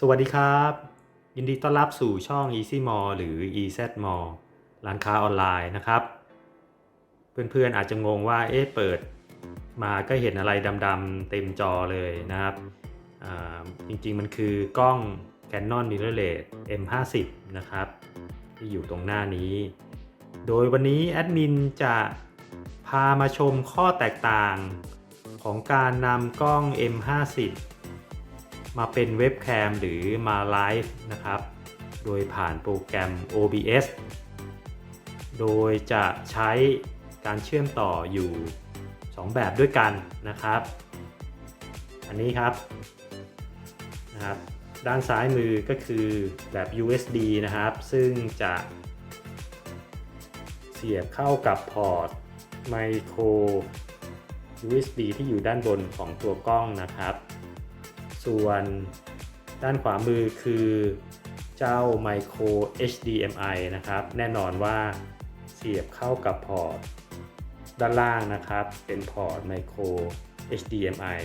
สวัสดีครับ ยินดีต้อนรับสู่ช่อง Easy m a l l หรือ EZ m a l l ร้านค้าออนไลน์นะครับ เพื่อนๆอาจจะงงว่าเอ๊ะเปิดมาก็เห็นอะไรดำๆเต็มจอเลยนะครับ จริงๆมันคือกล้อง Canon Mirrorless M50 นะครับ ที่อยู่ตรงหน้านี้ โดยวันนี้แอดมินจะพามาชมข้อแตกต่างของการนำกล้อง M50 มาเป็นเว็บแคมหรือมาไลฟ์นะครับ โดยผ่านโปรแกรม OBS โดยจะใช้การเชื่อมต่ออยู่ 2 แบบด้วยกันนะครับ อันนี้ครับนะครับด้านซ้ายมือก็คือแบบ USB นะครับ ซึ่งจะเสียบเข้ากับพอร์ตไมโคร USB ที่อยู่ด้านบนของตัวกล้องนะครับ ส่วนด้านขวามือคือเจ้า Micro HDMI นะครับ แน่นอนว่าเสียบเข้ากับพอร์ตด้านล่างนะครับ เป็นพอร์ต Micro HDMI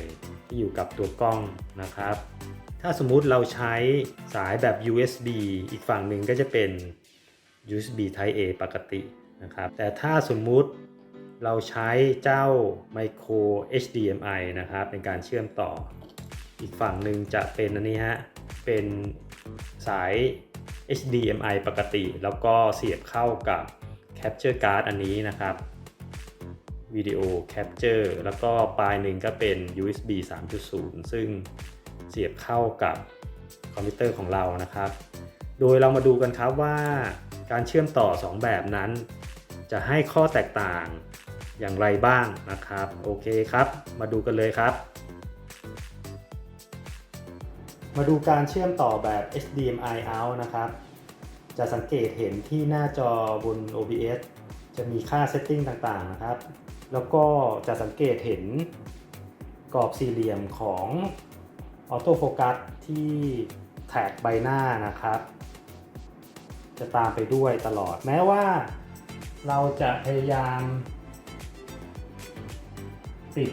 ที่อยู่กับตัวกล้องนะครับ ถ้าสมมุติเราใช้สายแบบ USB อีกฝั่งหนึ่งก็จะเป็น USB Type A ปกตินะครับ แต่ถ้าสมมุติเราใช้เจ้า Micro HDMI นะครับ ในการเชื่อมต่อ อีกฝั่งหนึ่งจะเป็นอันนี้ฮะ เป็นสาย HDMI ปกติ แล้วก็เสียบเข้ากับ Capture Card อันนี้นะครับวิดีโอ Capture แล้วก็ปลายหนึ่งก็เป็น USB 3.0 ซึ่งเสียบเข้ากับคอมพิวเตอร์ของเรานะครับ โดยเรามาดูกันครับว่าการเชื่อมต่อ 2 แบบนั้น จะให้ข้อแตกต่างอย่างไรบ้างนะครับ โอเคครับ มาดูกันเลยครับ มาดูการเชื่อมต่อแบบ HDMI out นะครับ จะสังเกตเห็นที่หน้าจอบน OBS จะมีค่าเซตติ้งต่างๆนะครับ แล้วก็จะสังเกตเห็นกรอบสี่เหลี่ยมของออโต้โฟกัสที่แท็กใบหน้านะครับ จะตามไปด้วยตลอด แม้ว่าเราจะพยายามปิด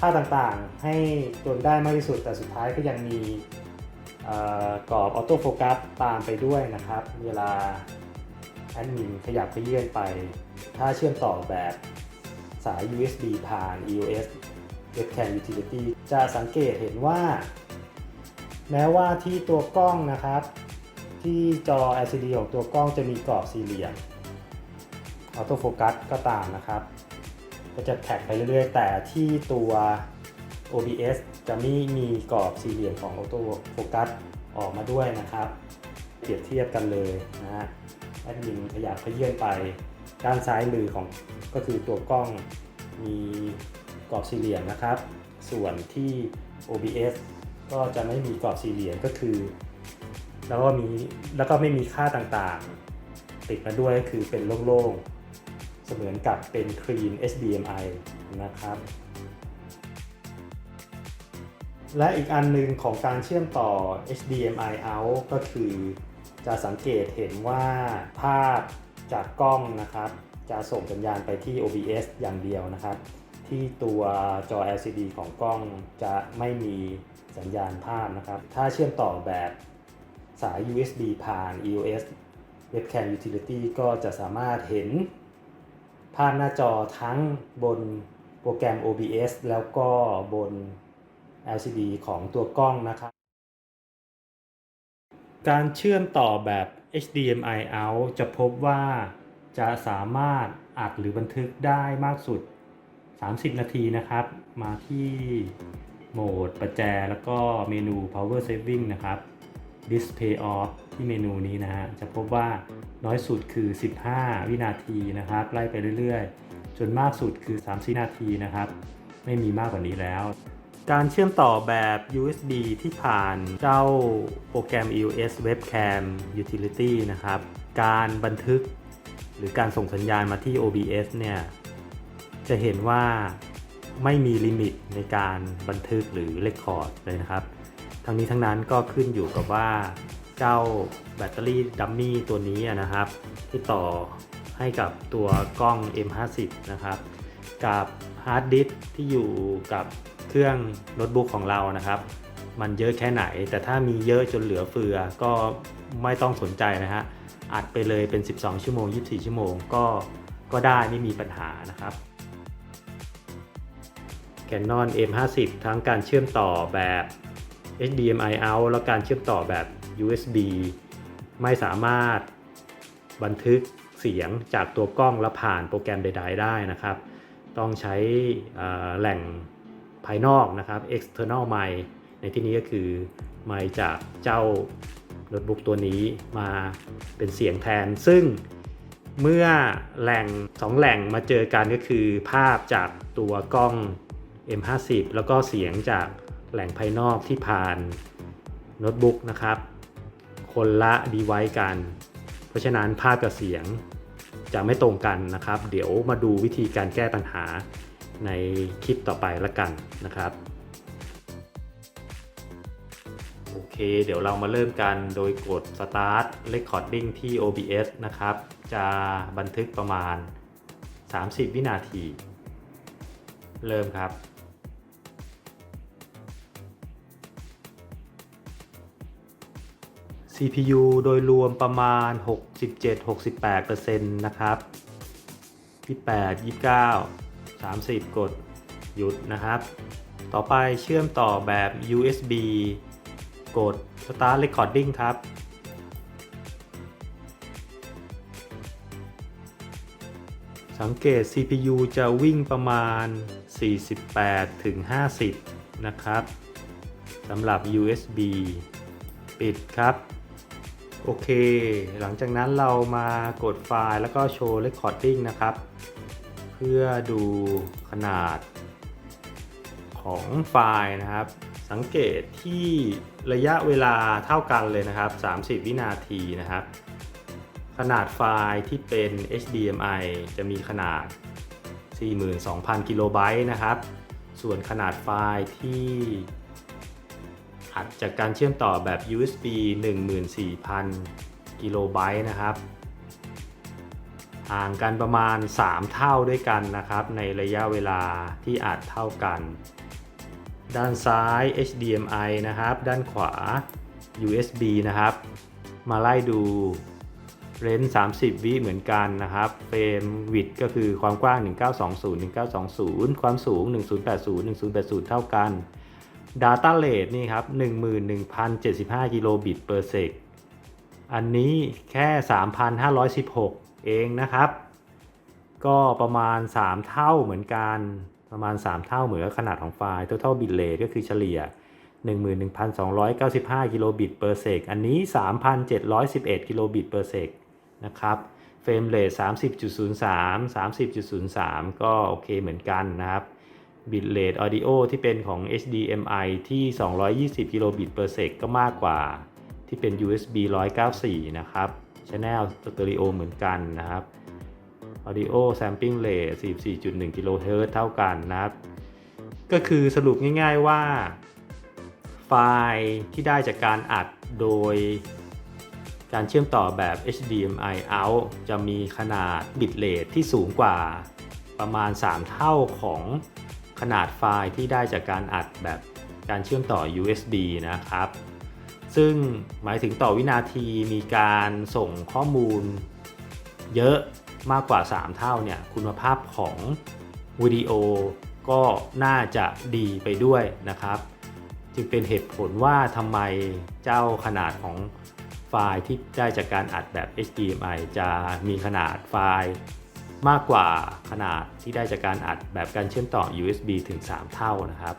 ค่าต่างๆ ให้จนได้มากที่สุด แต่สุดท้ายก็ยังมีกรอบออโต้โฟกัสตามไปด้วยนะครับ เวลาแอดมินขยับไปเยื่อนไป ถ้าเชื่อมต่อแบบสาย USB ผ่าน EOS Webcam Utility จะสังเกตเห็นว่า แม้ว่าที่ตัวกล้องนะครับ ที่จอ LCD ของตัวกล้องจะมีกรอบสี่เหลี่ยมออโต้โฟกัสก็ตามนะครับ ก็จะแท็กไปเรื่อยๆ แต่ที่ตัว OBS จะไม่มีกรอบสี่เหลี่ยมของ Auto Focus ออกมาด้วยนะครับ เปรียบเทียบกันเลยนะฮะแอดมินขยับขยื่นไปด้านซ้ายมือของก็คือตัวกล้องมีกรอบสี่เหลี่ยมนะครับ ส่วนที่ OBS ก็จะไม่มีกรอบสี่เหลี่ยมก็คือ แล้วก็มีแล้วก็ไม่มีค่าต่างๆ ติดมาด้วยก็คือเป็นโล่งๆ เสมือนกับเป็น Clean HDMI นะครับ และอีกอันหนึงของการเชื่อมต่อ HDMI out ก็คือจะสังเกตเห็นว่าภาพจากกล้องนะครับ จะส่งสัญญาณไปที่ OBS อย่างเดียวนะครับ ที่ตัวจอ LCD ของกล้องจะไม่มีสัญญาณภาพนะครับ ถ้าเชื่อมต่อแบบสาย USB ผ่าน EOS Webcam Utility ก็จะสามารถเห็น ภาพหน้าจอทั้งบนโปรแกรม OBS แล้วก็บน LCD ของตัวกล้องนะครับการเชื่อมต่อแบบ HDMI out จะพบว่าจะสามารถอัดหรือบันทึกได้มากสุด 30 นาทีนะครับ มาที่โหมดประแจแล้วก็เมนู power saving นะครับ display off ที่เมนูนี้นะฮะจะพบว่าน้อยสุดคือ 15 วินาทีนะครับ ไล่ไปเรื่อยๆ จนมากสุดคือ 30 นาทีนะครับ ไม่มีมากกว่านี้แล้ว การเชื่อมต่อแบบ USB ที่ผ่านเจ้าโปรแกรม EOS Webcam Utility นะครับ การบันทึกหรือการส่งสัญญาณมาที่ OBS เนี่ย จะเห็นว่าไม่มีลิมิตในการบันทึกหรือเรคคอร์ดเลยนะครับ ทั้งนี้ทั้งนั้นก็ขึ้นอยู่กับว่าเจ้าแบตเตอรี่ดัมมี่ตัวนี้นะครับ ที่ต่อให้กับตัวกล้อง M50 นะครับ กับฮาร์ดดิสก์ที่อยู่กับเครื่องโน้ตบุ๊กของเรานะครับ มันเยอะแค่ไหน แต่ถ้ามีเยอะจนเหลือเฟือก็ไม่ต้องสนใจนะฮะอัดไปเลยเป็น 12 ชั่วโมง 24 ชั่วโมงก็ก็ได้ไม่มีปัญหานะครับ Canon M50 ทั้งการเชื่อมต่อแบบ HDMI out และการเชื่อมต่อแบบ USB ไม่สามารถบันทึกเสียงจากตัวกล้องและผ่านโปรแกรมใด ๆ ได้นะครับ ต้องใช้แหล่งภายนอกนะครับ external mic ในที่นี้ก็คือไมค์จากเจ้าโน้ตบุ๊กตัวนี้มาเป็นเสียงแทน ซึ่งเมื่อแหล่งสองแหล่งมาเจอกันก็คือภาพจากตัวกล้อง M50 แล้วก็เสียงจาก แหล่งภายนอกที่ผ่านโน้ตบุ๊กนะครับ คนละ device กัน เพราะฉะนั้นภาพกับเสียงจะไม่ตรงกันนะครับ เดี๋ยวมาดูวิธีการแก้ปัญหาในคลิปต่อไปละกันนะครับโอเค เดี๋ยวเรามาเริ่มกันโดยกด start recording ที่ OBS นะครับ จะบันทึกประมาณ 30 วินาที เริ่มครับ CPU โดยรวมประมาณ 67-68%นะครับ 28 29 30 กดหยุดนะครับ ต่อไปเชื่อมต่อแบบ USB กด Start Recording ครับ สังเกต CPU จะวิ่งประมาณ 48ถึง50นะครับสำหรับ USB ปิดครับ โอเค หลังจากนั้นเรามากดไฟล์แล้วก็โชว์ Recording นะครับ เพื่อดูขนาดของไฟล์นะครับ สังเกตที่ระยะเวลาเท่ากันเลยนะครับ 30 วินาทีนะครับ ขนาดไฟล์ที่เป็น HDMI จะมีขนาด 42,000 กิโลไบต์นะครับ ส่วนขนาดไฟล์ที่ อัดจากการเชื่อมต่อแบบ USB 14,000 กิโลไบต์นะครับ ห่างกันประมาณ 3 เท่าด้วยกันนะครับ ในระยะเวลาที่อัดเท่ากัน ด้านซ้าย HDMI นะครับ ด้านขวา USB นะครับ มาไล่ดูเรนส์30 วิเหมือนกันนะครับ เฟรมวิดก็คือความกว้าง 1920 1920 ความสูง 1080 1080 เท่ากัน Data Rate นี่ครับ 11,075 กิโลบิต per sec อันนี้แค่ 3,516 เองนะครับ ก็ประมาณ 3 เท่าเหมือนกันประมาณ 3 เท่าเหมือนขนาดของไฟล์ total bit rate ก็คือเฉลี่ย 11,295 กิโลบิต per sec อันนี้ 3,711 กิโลบิต per sec นะครับเฟรมเรท30.03 30.03 ก็โอเคเหมือนกันนะครับ บิตเรทออดิโอที่เป็นของ HDMI ที่ 220 กิโลบิต per sec ก็มากกว่า ที่เป็น USB 194 นะครับ Channel Stereo เหมือนกันนะครับ Audio Sampling Rate 44.1 kHz เท่ากันนะครับ ก็คือสรุปง่ายๆว่า ไฟล์ที่ได้จากการอัดโดย การเชื่อมต่อแบบ HDMI out จะมีขนาดบิตเรทที่สูงกว่าประมาณ 3 เท่าของ ขนาดไฟล์ที่ได้จากการอัดแบบการเชื่อมต่อ USB นะครับ ซึ่งหมายถึงต่อวินาทีมีการส่งข้อมูลเยอะมากกว่า 3 เท่าเนี่ยคุณภาพของวิดีโอก็น่าจะดีไปด้วยนะครับ จึงเป็นเหตุผลว่าทำไมเจ้าขนาดของไฟล์ที่ได้จากการอัดแบบ HDMI จะมีขนาดไฟล์ มากกว่าขนาดที่ได้จากการอัดแบบการเชื่อมต่อ USB ถึง 3 เท่านะครับ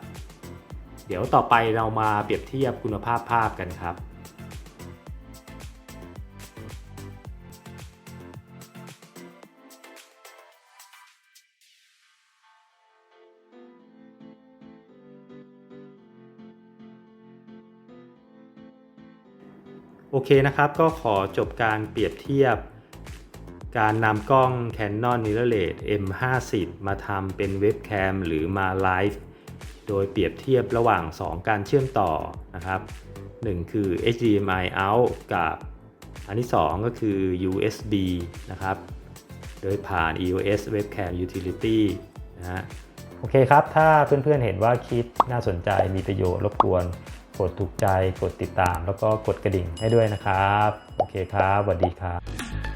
เดี๋ยวต่อไปเรามาเปรียบเทียบคุณภาพภาพกันครับโอเคนะครับก็ขอจบการเปรียบเทียบ การนำกล้อง Canon Mirrorless M50 มาทำเป็นเว็บแคมหรือมาไลฟ์โดยเปรียบเทียบระหว่าง 2 การเชื่อมต่อนะครับ 1 คือ HDMI out กับอันที่ 2 ก็คือ USB นะครับ โดยผ่าน EOS Webcam Utility นะฮะโอเคครับ ถ้าเพื่อนๆเห็นว่าคลิปน่าสนใจมีประโยชน์รบกวน กดถูกใจ กดติดตาม แล้วก็กดกระดิ่งให้ด้วยนะครับ โอเคครับสวัสดีครับ